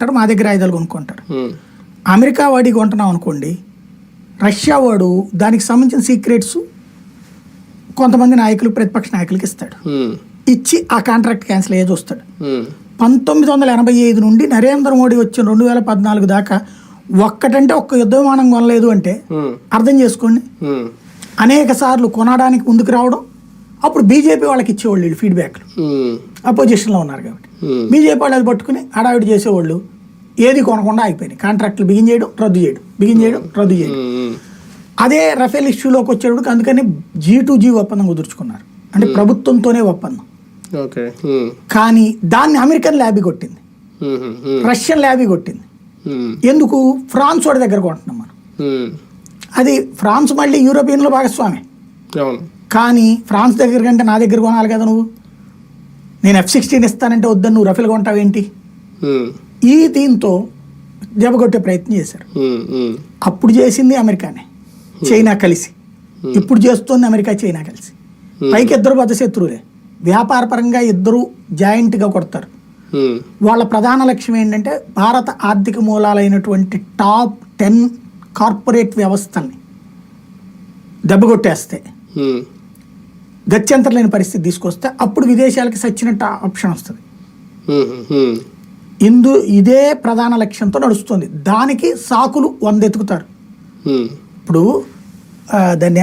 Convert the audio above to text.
అంటారు మా దగ్గర ఆయుధాలు కొనుక్కుంటారు ఉమ్, అమెరికా వాడి కొంటున్నాం అనుకోండి రష్యా వాడు దానికి సంబంధించిన సీక్రెట్స్ కొంతమంది నాయకులు ప్రతిపక్ష నాయకులకి ఇస్తాడు. ఇచ్చి ఆ కాంట్రాక్ట్ క్యాన్సిల్ అయ్యే చూస్తాడు. పంతొమ్మిది వందల ఎనభై ఐదు నుండి నరేంద్ర మోడీ వచ్చిన రెండు వేల పద్నాలుగు దాకా ఒక్కటంటే ఒక్క యుద్ధ విమానం కొనలేదు అంటే అర్థం చేసుకోండి. అనేక సార్లు కొనడానికి ముందుకు రావడం అప్పుడు బీజేపీ వాళ్ళకి ఇచ్చేవాళ్ళు వీళ్ళు ఫీడ్బ్యాక్లు అపోజిషన్లో ఉన్నారు కాబట్టి. బీజేపీ వాళ్ళు అది పట్టుకుని హడావిడి చేసేవాళ్ళు. ఏది కొనకుండా ఆగిపోయినాయి కాంట్రాక్టులు బిగిన్ చేయడం రద్దు చేయడం బిగిన్ చేయడం రద్దు చేయడం. అదే రఫేల్ ఇష్యూలోకి వచ్చేటప్పుడు అందుకని జీ టు జీ ఒప్పందం కుదుర్చుకున్నారు. అంటే ప్రభుత్వంతోనే ఒప్పందం. కానీ దాన్ని అమెరికన్ ల్యాబీ కొట్టింది. రష్యన్ ల్యాబీ కొట్టింది. ఎందుకు? ఫ్రాన్స్ వాడి దగ్గర కొంటున్నాం మనం. అది ఫ్రాన్స్ మళ్ళీ యూరోపియన్లో భాగస్వామి. కానీ ఫ్రాన్స్ దగ్గర కంటే నా దగ్గర కొనాలి కదా నువ్వు? నేను ఎఫ్ సిక్స్టీన్ ఇస్తానంటే వద్దని నువ్వు రఫేల్ కొంటావేంటి? ఈ దీంతో జబగొట్టే ప్రయత్నం చేశారు. అప్పుడు చేసింది అమెరికానే చైనా కలిసి. ఇప్పుడు చేస్తోంది అమెరికా చైనా కలిసి. పైకి ఇద్దరు పెద్ద శత్రువులే. వ్యాపారపరంగా ఇద్దరు జాయింట్గా కొడతారు. వాళ్ళ ప్రధాన లక్ష్యం ఏంటంటే భారత ఆర్థిక మూలాలైనటువంటి టాప్ టెన్ కార్పొరేట్ వ్యవస్థల్ని దెబ్బకొట్టేస్తే గత్యంతరం లేని పరిస్థితి తీసుకొస్తే అప్పుడు విదేశాలకి సచ్చినట్టు ఆప్షన్ వస్తుంది. ఇందు ఇదే ప్రధాన లక్ష్యంతో నడుస్తుంది దానికి సాకులు వందెతుకుతారు. ఇప్పుడు దాన్ని